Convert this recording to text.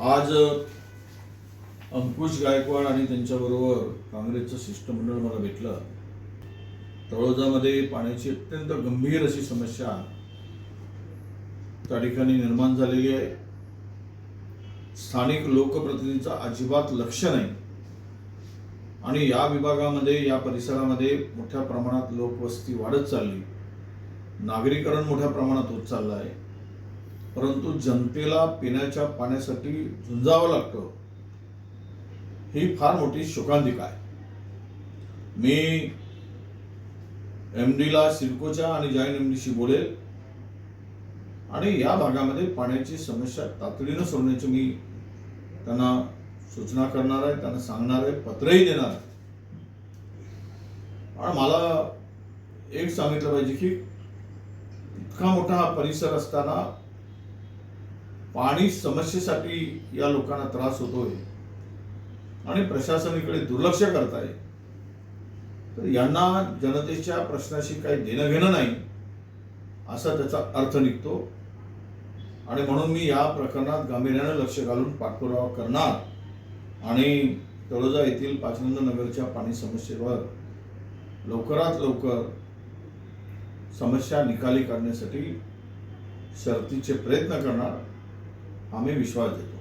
आज अंकुश गायकवाड आणि त्यांच्याबरोबर काँग्रेसचं शिष्टमंडळ मला भेटलं. तळोजामध्ये पाण्याची अत्यंत गंभीर अशी समस्या त्या ठिकाणी निर्माण झालेली आहे. स्थानिक लोकप्रतिनिधींचं अजिबात लक्ष नाही. आणि या विभागामध्ये या परिसरामध्ये मोठ्या प्रमाणात लोकवस्ती वाढत चालली. नागरीकरण मोठ्या प्रमाणात होत चाललं आहे. परंतु जनतेला पिण्याच्या पाण्यासाठी झुंजावं लागतं. ही फार मोठी शोकांतिका आहे. मी एम डीला सिडकोच्या आणि जॉईन एम डीशी बोलेल. आणि या भागामध्ये पाण्याची समस्या तातडीनं सोडण्याची मी त्यांना सूचना करणार आहे त्यांना सांगणार आहे पत्रही देणार आहे. आणि मला एक सांगितलं पाहिजे की इतका मोठा हा परिसर असताना पाणी समस्येसाठी या लोकांना त्रास होतोय आणि प्रशासनाकडे दुर्लक्ष करताय. तर यांना जनतेच्या प्रश्नाशी काही देणं घेणं नाही असा त्याचा अर्थ निघतो. आणि म्हणून मी या प्रकरणात गांभीर्यानं लक्ष घालून पाठपुरावा करणार आणि तळोजा येथील पाचनंद नगरच्या पाणी समस्येवर लवकरात लवकर समस्या निकाली काढण्यासाठी शर्तीचे प्रयत्न करणार. आम्ही विश्वास देतो.